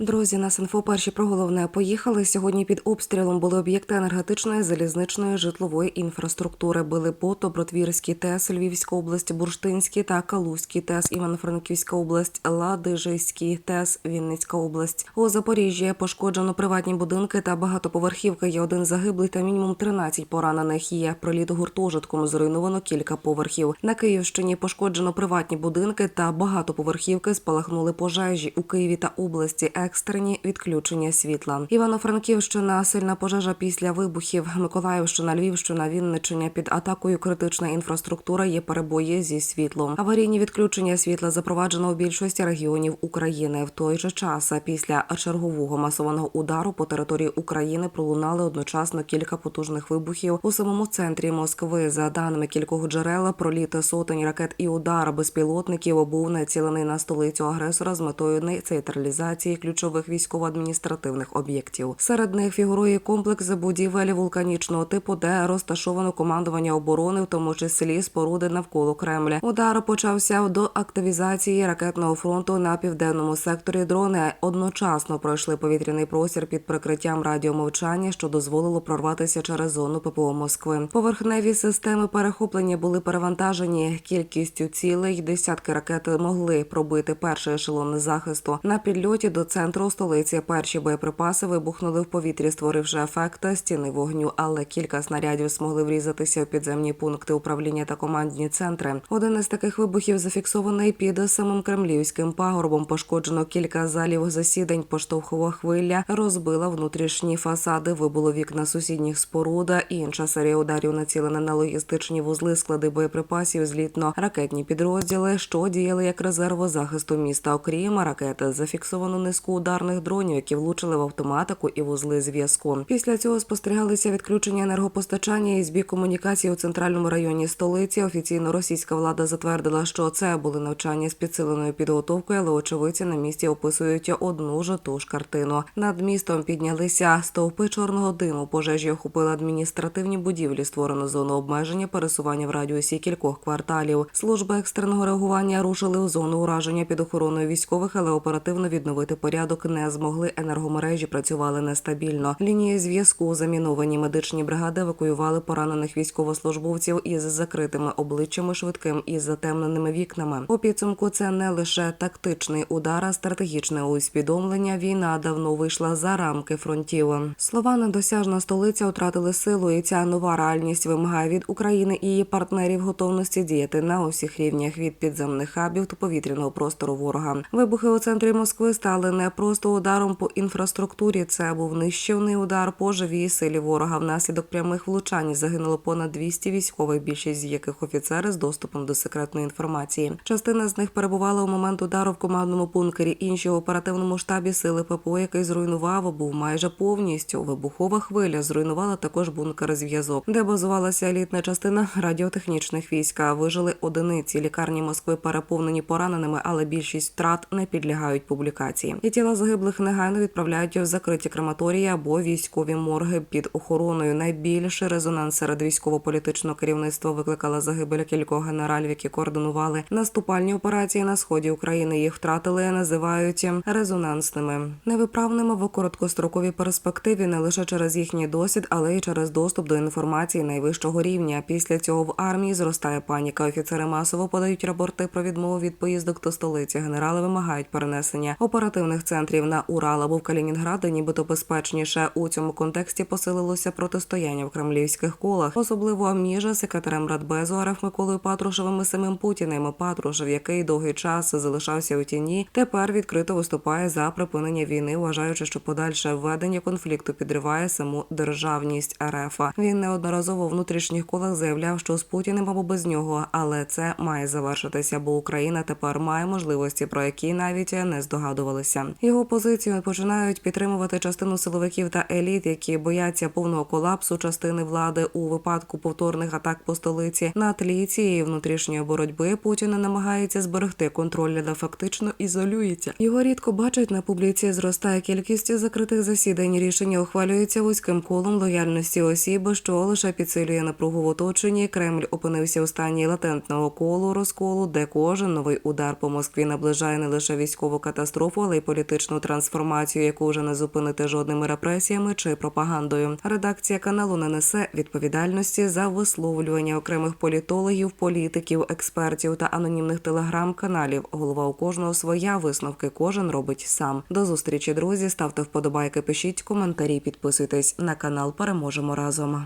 Друзі, на Синфо перші про головне поїхали. Сьогодні під обстрілом були об'єкти енергетичної, залізничної, житлової інфраструктури. Били по Добротвірський ТЕС, Львівська область, Бурштинський та Калузький ТЕС, Івано-Франківська область, Ладижиський ТЕС, Вінницька область. У Запоріжжі пошкоджено приватні будинки та багатоповерхівки. Є один загиблий та мінімум 13 поранених. Є приліт гуртожитком. Зруйновано кілька поверхів. На Київщині пошкоджено приватні будинки та багатоповерхівки. Спалахнули пожежі у Києві та області. Екстрені відключення світла. Івано-Франківщина сильна пожежа після вибухів. Миколаївщина, Львівщина, Вінниччина під атакою критична інфраструктура. Є перебої зі світлом. Аварійні відключення світла запроваджено у більшості регіонів України. В той же час після чергового масованого удару по території України пролунали одночасно кілька потужних вибухів у самому центрі Москви. За даними кількох джерел, проліт сотень ракет і удар безпілотників був націлений на столицю агресора з метою нейтралізації ключових військово-адміністративних об'єктів. Серед них фігурує комплекс будівель вулканічного типу, де розташовано командування оборони, в тому числі споруди навколо Кремля. Удар почався до активізації ракетного фронту на південному секторі. Дрони одночасно пройшли повітряний простір під прикриттям радіомовчання, що дозволило прорватися через зону ППО Москви. Поверхневі системи перехоплення були перевантажені кількістю цілей. Десятки ракет могли пробити перший ешелон захисту на підльоті до центру столиці. Перші боєприпаси вибухнули в повітрі, створивши ефект стіни вогню. Але кілька снарядів змогли врізатися у підземні пункти управління та командні центри. Один із таких вибухів зафіксований під самим кремлівським пагорбом. Пошкоджено кілька залів засідань. Поштовхова хвиля розбила внутрішні фасади, вибуло вікна сусідніх споруда. Інша серія ударів націлена на логістичні вузли, склади боєприпасів, злітно-ракетні підрозділи, що діяли як резерво захисту міста. Окрім ракети, зафіксовано низку ударних дронів, які влучили в автоматику і вузли зв'язку. Після цього спостерігалися відключення енергопостачання і збій комунікації у центральному районі столиці. Офіційно російська влада затвердила, що це були навчання з підсиленою підготовкою, але очевидці на місці описують одну ж ту ж картину. Над містом піднялися стовпи чорного диму. Пожежі охопили адміністративні будівлі. Створено зону обмеження пересування в радіусі кількох кварталів. Служби екстреного реагування рушили у зону ураження під охороною військових, але оперативно відновити порядок не змогли. Енергомережі працювали нестабільно. Лінії зв'язку заміновані медичні бригади евакуювали поранених військовослужбовців із закритими обличчями, швидким і затемненими вікнами. У підсумку це не лише тактичний удар, а стратегічне усвідомлення. Війна давно вийшла за рамки фронтів. Слова недосяжна столиця втратили силу, і ця нова реальність вимагає від України і її партнерів готовності діяти на усіх рівнях від підземних хабів до повітряного простору ворога. Вибухи у центрі Москви стали не просто ударом по інфраструктурі. Це був нищівний удар по живій силі ворога. Внаслідок прямих влучань загинуло понад 200 військових, більшість з яких офіцери з доступом до секретної інформації. Частина з них перебувала у момент удару в командному бункері. Інші в оперативному штабі сили ППО, який зруйнував, був майже повністю. Вибухова хвиля зруйнувала також бункер зв'язок, де базувалася елітна частина радіотехнічних військ. Вижили одиниці. Лікарні Москви переповнені пораненими, але більшість втрат не підлягають публікації. І тіла загиблих негайно відправляють в закриті крематорії або військові морги під охороною. Найбільший резонанс серед військово-політичного керівництва викликала загибель кількох генералів, які координували наступальні операції на сході України. Їх втратили, називають резонансними, невиправними в короткостроковій перспективі не лише через їхній досвід, але й через доступ до інформації найвищого рівня. Після цього в армії зростає паніка. Офіцери масово подають рапорти про відмову від поїздок до столиці. Генерали вимагають перенесення оперативних центрів на Урал або в Калінінград, де нібито безпечніше. У цьому контексті посилилося протистояння в кремлівських колах, особливо між секретарем Радбезу РФ Миколою Патрушевим і самим Путіним. Патрушев, який довгий час залишався у тіні, тепер відкрито виступає за припинення війни, вважаючи, що подальше введення конфлікту підриває саму державність РФ. Він неодноразово в внутрішніх колах заявляв, що з Путіним або без нього, але це має завершитися, бо Україна тепер має можливості, про які навіть не здогадувалися. Його позицію починають підтримувати частину силовиків та еліт, які бояться повного колапсу частини влади у випадку повторних атак по столиці. На тлі цієї внутрішньої боротьби Путін намагається зберегти контроль, але фактично ізолюється. Його рідко бачать на публіці. Зростає кількість закритих засідань. Рішення ухвалюється вузьким колом лояльності осіб, що лише підсилює напругу в оточенні. Кремль опинився у стані латентного колу розколу, де кожен новий удар по Москві наближає не лише військову катастрофу, але й політичну політичну трансформацію, яку вже не зупинити жодними репресіями чи пропагандою. Редакція каналу не несе відповідальності за висловлювання окремих політологів, політиків, експертів та анонімних телеграм-каналів. Голова у кожного своя висновки кожен робить сам. До зустрічі, друзі. Ставте вподобайки, пишіть коментарі, підписуйтесь на канал. Переможемо разом.